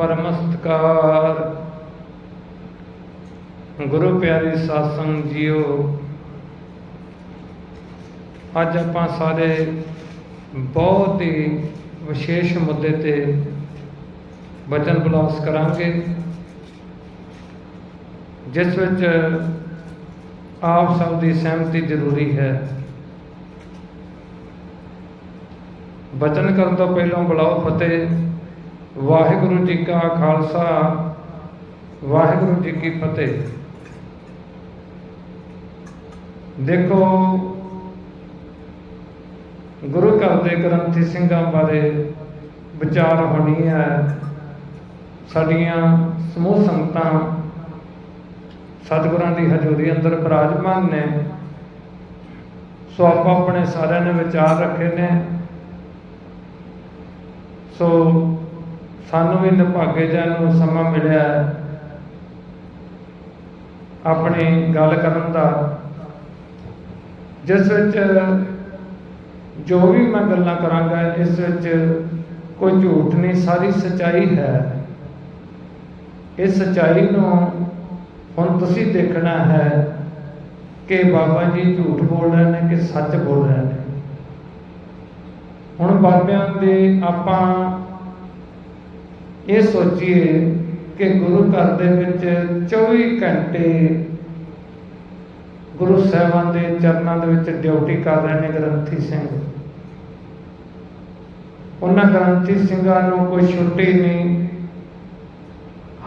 ਪਰਮਸਤਕਾਰ। ਗੁਰੂ ਪਿਆਰੇ ਸਾਧ ਜੀਓ, ਅੱਜ ਆਪਾਂ ਸਾਰੇ ਬਹੁਤ ਹੀ ਵਿਸ਼ੇਸ਼ ਮੁੱਦੇ ਤੇ ਵਚਨ ਬਲਾਸ ਕਰਾਂਗੇ, ਜਿਸ ਵਿੱਚ ਆਪ ਸਭ ਦੀ ਸਹਿਮਤੀ ਜ਼ਰੂਰੀ ਹੈ। ਵਚਨ ਕਰਨ ਤੋਂ ਪਹਿਲਾਂ ਬੁਲਾਓ ਫਤਿਹ। ਵਾਹਿਗੁਰੂ ਜੀ ਕਾ ਖਾਲਸਾ, ਵਾਹਿਗੁਰੂ ਜੀ ਕੀ ਫਤਿਹ। ਦੇਖੋ, ਗੁਰੂ ਘਰ ਦੇ ਗ੍ਰੰਥੀ ਸਿੰਘਾਂ ਬਾਰੇ ਵਿਚਾਰ ਹੋਣੀ ਹੈ। ਸਾਡੀਆਂ ਸਮੂਹ ਸੰਗਤਾਂ ਸਤਿਗੁਰਾਂ ਦੀ ਹਜ਼ੂਰੀ ਅੰਦਰ ਬਿਰਾਜਮਾਨ ਨੇ। ਸੋ ਆਪਾਂ ਆਪਣੇ ਸਾਰਿਆਂ ਨੇ ਵਿਚਾਰ ਰੱਖੇ ਨੇ। ਸੋ ਸਾਨੂੰ ਵੀ ਨਿਭਾਗੇ ਜਨ ਨੂੰ ਸਮਾਂ ਮਿਲਿਆ ਆਪਣੀ ਗੱਲ ਕਰਨ ਦਾ। ਜਿਸ ਵਿੱਚ ਜੋ ਵੀ ਮੈਂ ਗੱਲਾਂ ਕਰਾਂਗਾ, ਇਸ ਵਿੱਚ ਕੋਈ ਝੂਠ ਨਹੀਂ, ਸਾਰੀ ਸਚਾਈ ਹੈ। ਇਸ ਸਚਾਈ ਨੂੰ ਹੁਣ ਤੁਸੀਂ ਦੇਖਣਾ ਹੈ ਕਿ ਬਾਬਾ ਜੀ ਝੂਠ ਬੋਲ ਰਹੇ ਨੇ ਕਿ ਸੱਚ ਬੋਲ ਰਹੇ ਨੇ। ਹੁਣ ਬਾਬਿਆਂ ਦੇ ਆਪਾਂ ਇਹ ਸੋਚੀਏ ਕਿ ਗੁਰੂ ਘਰ ਦੇ ਵਿੱਚ 24 ਘੰਟੇ ਗੁਰੂ ਸਾਹਿਬਾਨ ਦੇ ਚਰਨਾਂ ਦੇ ਵਿੱਚ ਡਿਊਟੀ ਕਰ ਰਹੇ ਨੇ ਗ੍ਰੰਥੀ ਸਿੰਘ। ਉਹਨਾਂ ਗ੍ਰੰਥੀ ਸਿੰਘਾਂ ਨੂੰ ਕੋਈ ਛੁੱਟੀ ਨਹੀਂ।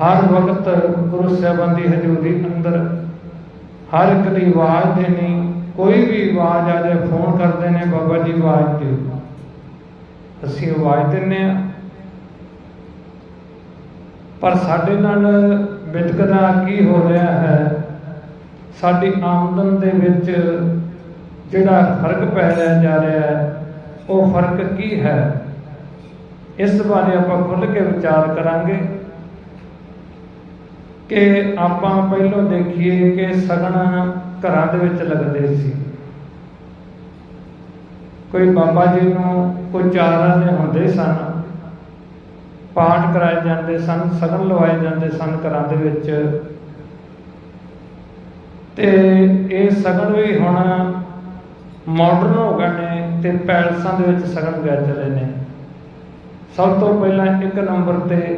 ਹਰ ਵਕਤ ਗੁਰੂ ਸਾਹਿਬਾਨ ਦੀ ਹਜ਼ੂਰੀ ਅੰਦਰ ਹਰ ਇੱਕ ਦੀ ਆਵਾਜ਼ ਦੇਣੀ, ਕੋਈ ਵੀ ਆਵਾਜ਼ ਆ ਜਾਏ, ਫੋਨ ਕਰਦੇ ਨੇ, ਬਾਬਾ ਜੀ ਆਵਾਜ਼ ਦਿਓ। ਅਸੀਂ ਆਵਾਜ਼ ਦਿੰਨੇ ਆ ਪਰ ਸਾਡੇ ਨਾਲ ਵਿਤਕਦਾ ਕੀ ਹੋ ਰਿਹਾ ਹੈ? ਸਾਡੀ ਆਮਦਨ ਦੇ ਵਿੱਚ ਜਿਹੜਾ ਫ਼ਰਕ ਪੈ ਰਿਹਾ ਜਾ ਰਿਹਾ ਹੈ, ਉਹ ਫ਼ਰਕ ਕੀ ਹੈ? ਇਸ ਬਾਰੇ ਆਪਾਂ ਖੁੱਲ੍ਹ ਕੇ ਵਿਚਾਰ ਕਰਾਂਗੇ ਕਿ ਆਪਾਂ ਪਹਿਲਾਂ ਦੇਖੀਏ ਕਿ ਸਗਨ ਘਰਾਂ ਦੇ ਵਿੱਚ ਲੱਗਦੇ ਸੀ। ਕੋਈ ਬਾਬਾ ਜੀ ਨੂੰ ਕੋਈ ਚਾਰਾਂ ਦੇ ਹੁੰਦੇ ਸਨ। ਪਾਠ ਕਰਾਏ ਜਾਂਦੇ ਸਨ, ਸਗਨ ਲਵਾਏ ਜਾਂਦੇ ਸਨ ਘਰਾਂ ਦੇ ਵਿੱਚ। ਤੇ ਇਹ ਸਗਨ ਵੀ ਹੁਣ ਮਾਡਰਨ ਹੋ ਗਏ ਨੇ ਤੇ ਪੈਲਸਾਂ ਦੇ ਵਿੱਚ ਸਗਨ ਗਏ ਚਲੇ ਨੇ। ਸਭ ਤੋਂ ਪਹਿਲਾਂ ਇੱਕ ਨੰਬਰ ਤੇ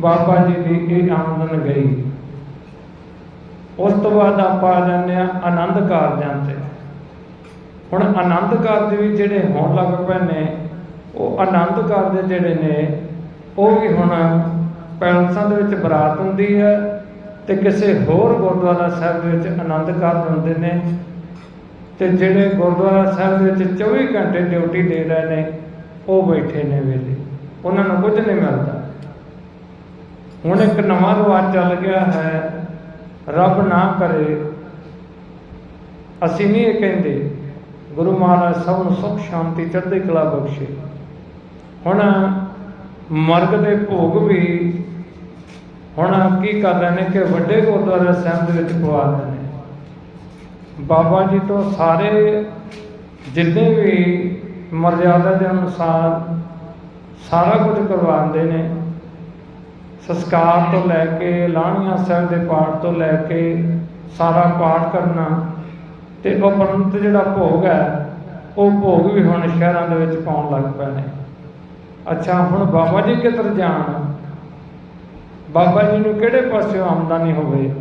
ਬਾਬਾ ਜੀ ਦੀ ਇਹ ਆਮਦਨ ਗਈ। ਉਸ ਤੋਂ ਬਾਅਦ ਆਪਾਂ ਆ ਜਾਂਦੇ ਆ ਆਨੰਦ ਕਾਰਜਾਂ ਤੇ। ਹੁਣ ਆਨੰਦ ਕਾਰਜ ਵੀ ਜਿਹੜੇ ਹੋਣ ਲੱਗ ਪਏ ਨੇ, ਉਹ ਆਨੰਦ ਕਾਰਜ ਜਿਹੜੇ ਨੇ ਉਹ ਵੀ ਹੁਣ ਪੈਲਸਾਂ ਦੇ ਵਿੱਚ ਬਰਾਤ ਹੁੰਦੀ ਹੈ ਤੇ ਕਿਸੇ ਹੋਰ ਗੁਰਦੁਆਰਾ ਸਾਹਿਬ ਦੇ ਵਿੱਚ ਆਨੰਦ ਕਾਰਜ ਹੁੰਦੇ ਨੇ ਤੇ ਜਿਹੜੇ ਗੁਰਦੁਆਰਾ ਸਾਹਿਬ ਦੇ ਵਿੱਚ 24 ਘੰਟੇ ਡਿਊਟੀ ਦੇ ਰਹੇ ਨੇ, ਉਹ ਬੈਠੇ ਨੇ ਵੇਲੇ ਉਹਨਾਂ ਨੂੰ ਕੁਝ ਨਹੀਂ ਮਿਲਦਾ। ਹੁਣ ਇੱਕ ਨਵਾਂ ਰਿਵਾਜ ਚੱਲ ਗਿਆ ਹੈ, ਰੱਬ ਨਾ ਕਰੇ। ਅਸੀਂ ਨਹੀਂ ਇਹ ਕਹਿੰਦੇ, ਗੁਰੂ ਮਹਾਰਾਜ ਸਭ ਨੂੰ ਸੁਖ, ਸ਼ਾਂਤੀ, ਚੜ੍ਹਦੀ ਕਲਾ ਬਖਸ਼ੇ। ਹੁਣ ਮਰਗ ਦੇ ਭੋਗ ਵੀ ਹੁਣ ਕੀ ਕਰ ਰਹੇ ਨੇ ਕਿ ਵੱਡੇ ਗੁਰਦੁਆਰਾ ਸਾਹਿਬ ਦੇ ਵਿੱਚ ਪਵਾ ਰਹੇ ਨੇ। ਬਾਬਾ ਜੀ ਤੋਂ ਸਾਰੇ ਜਿੰਨੇ ਵੀ ਮਰਜ਼ਾਦਾ ਦੇ ਅਨੁਸਾਰ ਸਾਰਾ ਕੁਝ ਕਰਵਾਉਂਦੇ ਨੇ। ਸੰਸਕਾਰ ਤੋਂ ਲੈ ਕੇ ਲਾਹਣੀਆਂ ਸਾਹਿਬ ਦੇ ਪਾਠ ਤੋਂ ਲੈ ਕੇ ਸਾਰਾ ਪਾਠ ਕਰਨਾ ਤੇ ਉਪਰੰਤ ਜਿਹੜਾ ਭੋਗ ਹੈ, ਉਹ ਭੋਗ ਵੀ ਹੁਣ ਸ਼ਹਿਰਾਂ ਦੇ ਵਿੱਚ ਪਾਉਣ ਲੱਗ ਪਏ ਨੇ। ਅੱਛਾ, ਹੁਣ ਬਾਬਾ ਜੀ ਕਿੱਧਰ ਜਾਣ? ਬਾਬਾ ਜੀ ਨੂੰ ਕਿਹੜੇ ਪਾਸੇ ਆਮਦਨੀ ਹੋਵੇ?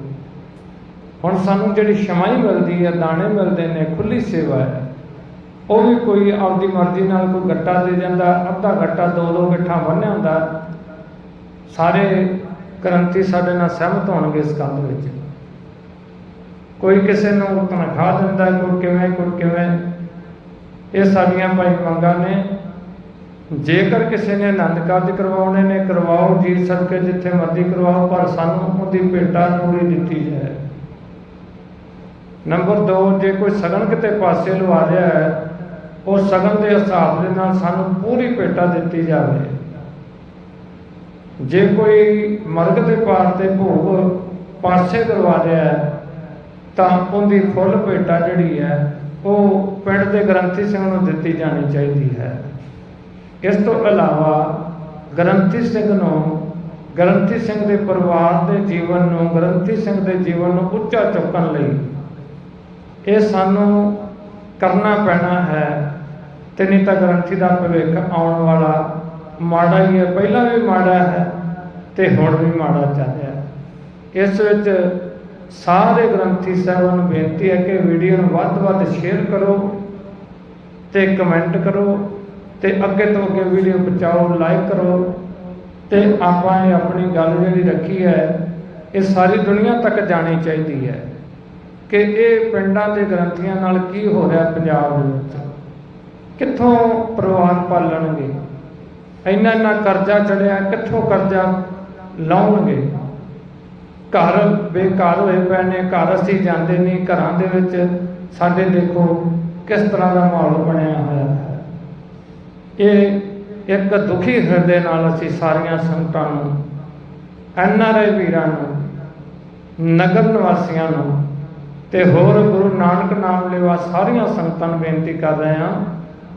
ਹੁਣ ਸਾਨੂੰ ਜਿਹੜੀ ਸ਼ਮਾਈ ਮਿਲਦੀ ਹੈ, ਦਾਣੇ ਮਿਲਦੇ ਨੇ ਖੁੱਲੀ ਸੇਵਾ ਹੈ। ਉਹ ਵੀ ਕੋਈ ਆਪਦੀ ਮਰਜ਼ੀ ਨਾਲ ਕੋਈ ਗੱਟਾ ਦੇ ਜਾਂਦਾ, ਅੱਧਾ ਗੱਟਾ, ਦੋ ਦੋ ਗੱਠਾਂ ਬੰਨਿਆ ਹੁੰਦਾ। ਸਾਰੇ ਗ੍ਰੰਥੀ ਸਾਡੇ ਨਾਲ ਸਹਿਮਤ ਹੋਣਗੇ ਇਸ ਕੰਮ ਵਿੱਚ। ਕੋਈ ਕਿਸੇ ਨੂੰ ਤਨਖਾਹ ਦਿੰਦਾ, ਕੋਈ ਕਿਵੇਂ ਕੋਈ ਕਿਵੇਂ। ਇਹ ਸਾਡੀਆਂ ਭਾਈ ਮੰਗਾਂ ਨੇ। ਜੇਕਰ ਕਿਸੇ ਨੇ ਆਨੰਦ ਕਾਰਜ ਕਰਵਾਉਣੇ ਨੇ, ਕਰਵਾਓ, ਜੀ ਸਦਕੇ ਜਿੱਥੇ ਮਰਜ਼ੀ ਕਰਵਾਓ, ਪਰ ਸਾਨੂੰ ਉਹਦੀ ਭੇਟਾ ਨੂਰੀ ਦਿੱਤੀ ਜਾਏ। ਨੰਬਰ 2 ਜੇ ਕੋਈ ਸਗਨ ਕਿਤੇ ਪਾਸੇ ਲਵਾ ਰਿਹਾ ਹੈ, ਉਹ ਸਗਨ ਦੇ ਹਿਸਾਬ ਦੇ ਨਾਲ ਸਾਨੂੰ ਪੂਰੀ ਭੇਟਾ ਦਿੱਤੀ ਜਾਵੇ। ਜੇ ਕੋਈ ਮਰਗ ਦੇ ਪਾਰ ਤੇ ਭੋਗ ਪਾਸੇ ਕਰਵਾ ਰਿਹਾ ਹੈ, ਤਾਂ ਉਹਦੀ ਫੁੱਲ ਭੇਟਾ ਜਿਹੜੀ ਹੈ, ਉਹ ਪਿੰਡ ਦੇ ਗ੍ਰੰਥੀ ਸਿੰਘ ਨੂੰ ਦਿੱਤੀ ਜਾਣੀ ਚਾਹੀਦੀ ਹੈ। ਇਸ ਤੋਂ ਇਲਾਵਾ ਗ੍ਰੰਥੀ ਸਿੰਘ ਨੂੰ, ਗ੍ਰੰਥੀ ਸਿੰਘ ਦੇ ਪਰਿਵਾਰ ਦੇ ਜੀਵਨ ਨੂੰ, ਗ੍ਰੰਥੀ ਸਿੰਘ ਦੇ ਜੀਵਨ ਨੂੰ ਉੱਚਾ ਚੁੱਕਣ ਲਈ ਇਹ ਸਾਨੂੰ ਕਰਨਾ ਪੈਣਾ ਹੈ। ਤੇ ਨਹੀਂ ਤਾਂ ਗ੍ਰੰਥੀ ਦਾ ਭਵਿੱਖ ਆਉਣ ਵਾਲਾ ਮਾੜਾ ਹੀ ਹੈ, ਪਹਿਲਾਂ ਵੀ ਮਾੜਾ ਹੈ ਤੇ ਹੁਣ ਵੀ ਮਾੜਾ ਚੱਲ ਰਿਹਾ। ਇਸ ਵਿੱਚ ਸਾਰੇ ਗ੍ਰੰਥੀ ਸਾਹਿਬਾਨ ਨੂੰ ਬੇਨਤੀ ਹੈ ਕਿ ਵੀਡੀਓ ਨੂੰ ਵੱਧ ਵੱਧ ਸ਼ੇਅਰ ਕਰੋ ਤੇ ਕਮੈਂਟ ਕਰੋ। ਤੇ ਅੱਗੇ ਤੋਂ ਅੱਗੇ ਵੀਡੀਓ ਪਹੁੰਚਾਓ ਲਾਈਕ ਕਰੋ ਤੇ ਆਪਾਂ ਇਹ ਆਪਣੀ ਗੱਲ ਜਿਹੜੀ ਰੱਖੀ ਹੈ, ਇਹ ਸਾਰੀ ਦੁਨੀਆ ਤੱਕ ਜਾਣੀ ਚਾਹੀਦੀ ਹੈ ਕਿ ਇਹ ਪਿੰਡਾਂ ਦੇ ਗ੍ਰੰਥੀਆਂ ਨਾਲ ਕੀ ਹੋ ਰਿਹਾ ਪੰਜਾਬ ਦੇ ਵਿੱਚ? ਕਿੱਥੋਂ ਪਰਿਵਾਰ ਪਾਲਣਗੇ? ਇੰਨਾ ਇੰਨਾ ਕਰਜ਼ਾ ਚੜਿਆ, ਕਿੱਥੋਂ ਕਰਜ਼ਾ ਲਾਉਣਗੇ? ਘਰ ਬੇਕਾਰ ਹੋਏ ਪਏ ਨੇ, ਘਰ ਅਸੀਂ ਜਾਂਦੇ ਨਹੀਂ, ਘਰਾਂ ਦੇ ਵਿੱਚ ਸਾਡੇ ਦੇਖੋ ਕਿਸ ਤਰ੍ਹਾਂ ਦਾ ਮਾਹੌਲ ਬਣਿਆ। ਇਹ ਇੱਕ ਦੁਖੀ ਹਿਰਦੇ ਨਾਲ ਅਸੀਂ ਸਾਰੀਆਂ ਸੰਗਤਾਂ ਨੂੰ, ਐਨ ਆਰ ਆਈ ਵੀਰਾਂ ਨੂੰ, ਨਗਰ ਨਿਵਾਸੀਆਂ ਨੂੰ ਤੇ ਹੋਰ ਗੁਰੂ ਨਾਨਕ ਨਾਮ ਲੈਵਾ ਸਾਰੀਆਂ ਸੰਗਤਾਂ ਨੂੰ ਬੇਨਤੀ ਕਰ ਰਹੇ ਹਾਂ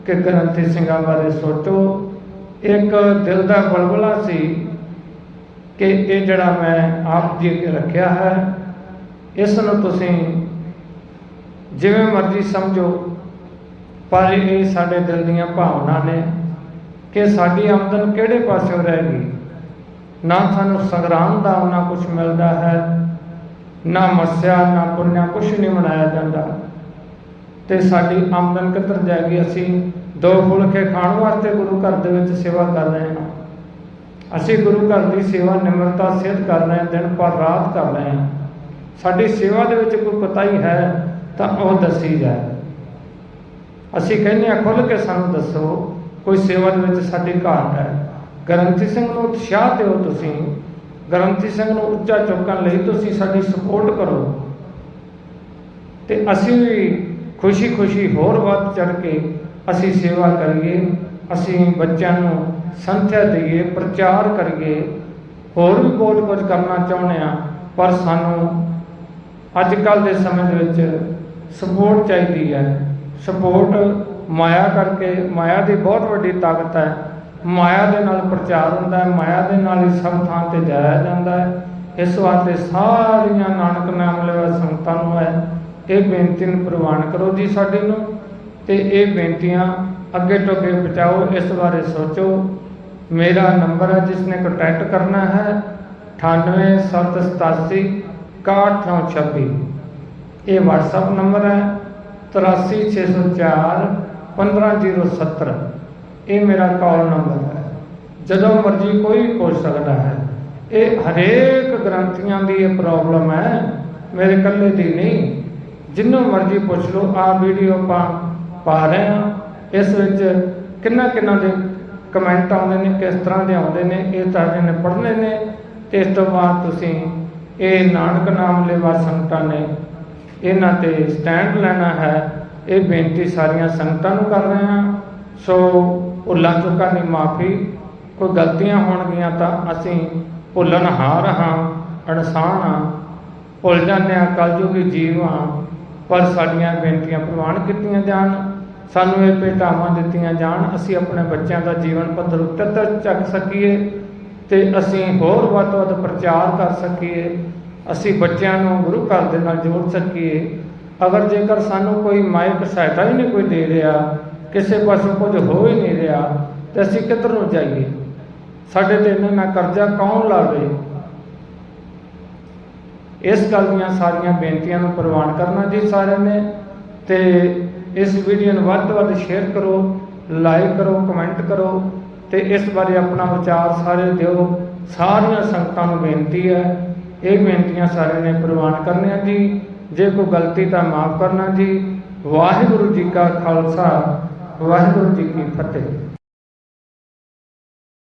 ਕਿ ਗ੍ਰੰਥੀ ਸਿੰਘਾਂ ਬਾਰੇ ਸੋਚੋ। ਇੱਕ ਦਿਲ ਦਾ ਬਲਬਲਾ ਸੀ ਕਿ ਇਹ ਜਿਹੜਾ ਮੈਂ ਆਪ ਜੀ ਅੱਗੇ ਰੱਖਿਆ ਹੈ, ਇਸ ਨੂੰ ਤੁਸੀਂ ਜਿਵੇਂ ਮਰਜ਼ੀ ਸਮਝੋ। ਪਰ ਇਹ ਸਾਡੇ ਦਿਲ ਦੀਆਂ ਭਾਵਨਾ ਨੇ ਕਿ ਸਾਡੀ ਆਮਦਨ ਕਿਹੜੇ ਪਾਸਿਓਂ ਰਹਿ ਗਈ? ਨਾ ਸਾਨੂੰ ਸੰਗਰਾਮ ਦਾ ਉਹਨਾਂ ਕੁਝ ਮਿਲਦਾ ਹੈ, ਨਾ ਮੱਸਿਆ, ਨਾ ਪੁੰਨਿਆ ਕੁਝ ਨਹੀਂ ਮਨਾਇਆ ਜਾਂਦਾ। ਤੇ ਸਾਡੀ ਆਮਦਨ ਕਿੱਧਰ ਜਾਏਗੀ? ਅਸੀਂ ਦੋ ਫੁਲਕੇ ਖਾਣ ਵਾਸਤੇ ਗੁਰੂ ਘਰ ਦੇ ਵਿੱਚ ਸੇਵਾ ਕਰ ਰਹੇ ਹਾਂ। ਅਸੀਂ ਗੁਰੂ ਘਰ ਦੀ ਸੇਵਾ, ਨਿਮਰਤਾ ਸਿੱਧ ਕਰ ਰਹੇ ਹਾਂ, ਦਿਨ ਪਰ ਰਾਤ ਕਰ ਰਹੇ ਹਾਂ। ਸਾਡੀ ਸੇਵਾ ਦੇ ਵਿੱਚ ਕੋਈ ਪਤਾ ਹੀ ਹੈ ਤਾਂ ਉਹ ਦੱਸੀ ਜਾਏ। ਅਸੀਂ ਕਹਿੰਦੇ ਹਾਂ, ਖੁੱਲ੍ਹ ਕੇ ਸਾਨੂੰ ਦੱਸੋ, ਕੋਈ ਸੇਵਾ ਦੇ ਵਿੱਚ ਸਾਡੀ ਘਾਟ ਹੈ। ਗ੍ਰੰਥੀ ਸਿੰਘ ਨੂੰ ਉਤਸ਼ਾਹ ਦਿਓ ਤੁਸੀਂ। ਗ੍ਰੰਥੀ ਸਿੰਘ ਨੂੰ ਉੱਚਾ ਚੁੱਕਣ ਲਈ ਤੁਸੀਂ ਸਾਡੀ ਸਪੋਰਟ ਕਰੋ। ਤੇ ਅਸੀਂ ਵੀ ਖੁਸ਼ੀ-ਖੁਸ਼ੀ ਹੋਰ ਵੱਧ ਚੜ ਕੇ ਅਸੀਂ ਸੇਵਾ ਕਰੀਏ, ਅਸੀਂ ਬੱਚਿਆਂ ਨੂੰ ਸੰਥਿਆ ਦਈਏ, ਪ੍ਰਚਾਰ ਕਰੀਏ। ਹੋਰ ਵੀ ਬਹੁਤ ਕੁਝ ਕਰਨਾ ਚਾਹੁੰਦੇ ਆ ਪਰ ਸਾਨੂੰ ਅੱਜ ਕੱਲ ਦੇ ਸਮੇਂ ਦੇ ਵਿੱਚ ਸਪੋਰਟ ਚਾਹੀਦੀ ਹੈ। ਸਪੋਰਟ ਮਾਇਆ ਕਰਕੇ, ਮਾਇਆ ਦੀ ਬਹੁਤ ਵੱਡੀ ਤਾਕਤ ਹੈ। ਮਾਇਆ ਦੇ ਨਾਲ ਪ੍ਰਚਾਰ ਹੁੰਦਾ ਹੈ, ਮਾਇਆ ਦੇ ਨਾਲ ਹੀ ਸਭ ਥਾਂ ਤੇ ਜਾਇਆ ਜਾਂਦਾ ਹੈ। ਇਸ ਵਾਸਤੇ ਸਾਰੀਆਂ ਨਾਨਕ ਨਾਮ ਲੈਵਾ ਸੰਗਤਾਂ ਨੂੰ ਹੈ ਇਹ ਬੇਨਤੀ ਨੂੰ ਪ੍ਰਵਾਨ ਕਰੋ ਜੀ ਸਾਡੇ ਨੂੰ ਤੇ ਇਹ ਬੇਨਤੀਆਂ ਅੱਗੇ ਤੋਂ ਅੱਗੇ ਪਹੁੰਚਾਓ, ਇਸ ਬਾਰੇ ਸੋਚੋ। ਮੇਰਾ ਨੰਬਰ ਹੈ ਜਿਸ ਨੇ ਕੰਟੈਕਟ ਕਰਨਾ ਹੈ 98787 6126 ਇਹ WhatsApp ਨੰਬਰ ਹੈ। 83604 15070 ਇਹ ਮੇਰਾ ਕਾਲ ਨੰਬਰ ਹੈ। ਜਦੋਂ ਮਰਜ਼ੀ ਕੋਈ ਪੁੱਛ ਸਕਦਾ ਹੈ। ਇਹ ਹਰੇਕ ਗ੍ਰੰਥੀਆਂ ਦੀ ਇਹ ਪ੍ਰੋਬਲਮ ਹੈ। ਮੇਰੇ ਇਕੱਲੇ ਦੀ ਨਹੀਂ। ਜਿੰਨੂੰ ਮਰਜ਼ੀ ਪੁੱਛ ਲਓ, ਆ ਵੀਡੀਓ ਆਪਾਂ ਪਾ ਰਹੇ ਹਾਂ। ਇਸ ਵਿੱਚ ਕਿੰਨਾ ਕਿੰਨਾ ਦੇ ਕਮੈਂਟ ਆਉਂਦੇ ਨੇ, ਕਿਸ ਤਰ੍ਹਾਂ ਦੇ ਆਉਂਦੇ ਨੇ, ਇਹ ਸਾਰੇ ਨੇ ਪੜ੍ਹਨੇ ਨੇ। ਤੇ ਇਸ ਤੋਂ ਬਾਅਦ ਤੁਸੀਂ ਇਹ ਨਾਨਕ ਨਾਮ ਲੈਵਾ ਸੰਗਤਾਂ ਨੇ ਇਹਨਾਂ ਤੇ ਸਟੈਂਡ ਲੈਣਾ ਹੈ। ਇਹ ਬੇਨਤੀ ਸਾਰੀਆਂ ਸੰਗਤਾਂ ਨੂੰ ਕਰ ਰਹੇ ਹਾਂ। ਸੋ ਭੁੱਲਾਂ ਚੁੱਕਾਂ ਦੀ ਮਾਫੀ, ਕੋਈ ਗਲਤੀਆਂ ਹੋਣਗੀਆਂ ਤਾਂ ਅਸੀਂ ਭੁੱਲਣਹਾਰ ਹਾਂ ਅਣਸਾਨ ਹਾਂ। ਭੁੱਲ ਜਾਂਦੇ ਹਾਂ, ਕਲਯੁਗੀ ਜੀਵ ਹਾਂ, ਪਰ ਸਾਡੀਆਂ ਬੇਨਤੀਆਂ ਪ੍ਰਵਾਨ ਕੀਤੀਆਂ ਜਾਣ। ਸਾਨੂੰ ਇਹ ਭੇਟਾਵਾਂ ਦਿੱਤੀਆਂ ਜਾਣ। ਅਸੀਂ ਆਪਣੇ ਬੱਚਿਆਂ ਦਾ ਜੀਵਨ ਪੱਧਰ ਉੱਤੇ ਤੱਕ ਚੱਕ ਸਕੀਏ ਤੇ ਅਸੀਂ ਹੋਰ ਵੱਧ ਤੋਂ ਵੱਧ ਪ੍ਰਚਾਰ ਕਰ ਸਕੀਏ। ਅਸੀਂ ਬੱਚਿਆਂ ਨੂੰ ਗੁਰੂ ਘਰ ਦੇ ਨਾਲ ਜੋੜ ਸਕੀਏ। ਅਗਰ ਜੇਕਰ ਸਾਨੂੰ ਕੋਈ ਮਾਇਕ ਸਹਾਇਤਾ ਹੀ ਨਹੀਂ ਕੋਈ ਦੇ ਰਿਹਾ, ਕਿਸੇ ਪਾਸੋਂ ਕੁਝ ਹੋ ਹੀ ਨਹੀਂ ਰਿਹਾ, ਤੇ ਅਸੀਂ ਕਿੱਧਰ ਨੂੰ ਜਾਈਏ? ਸਾਡੇ ਤੇ ਇੰਨਾ ਨਾ ਕਰਜ਼ਾ ਕੌਣ ਲਾਵੇ? ਇਸ ਗੱਲ ਦੀਆਂ ਸਾਰੀਆਂ ਬੇਨਤੀਆਂ ਨੂੰ ਪ੍ਰਵਾਨ ਕਰਨਾ ਜੀ ਸਾਰਿਆਂ ਨੇ, ਤੇ ਇਸ ਵੀਡੀਓ ਨੂੰ ਵੱਧ ਤੋਂ ਵੱਧ ਸ਼ੇਅਰ ਕਰੋ ਲਾਈਕ ਕਰੋ ਕਮੈਂਟ ਕਰੋ, ਤੇ ਇਸ ਬਾਰੇ ਆਪਣਾ ਵਿਚਾਰ ਸਾਰੇ ਦਿਓ। ਸਾਰੀਆਂ ਸੰਗਤਾਂ ਨੂੰ ਬੇਨਤੀ ਹੈ ਇਹ ਬੇਨਤੀਆਂ ਸਾਰਿਆਂ ਨੇ ਪ੍ਰਵਾਨ ਕਰਨੀਆਂ ਜੀ। ਜੇ ਕੋਈ ਗਲਤੀ ਤਾਂ ਮਾਫ ਕਰਨਾ ਜੀ। ਵਾਹਿਗੁਰੂ ਜੀ ਕਾ ਖਾਲਸਾ, ਵਾਹਿਗੁਰੂ ਜੀ ਕੀ ਫਤਿਹ।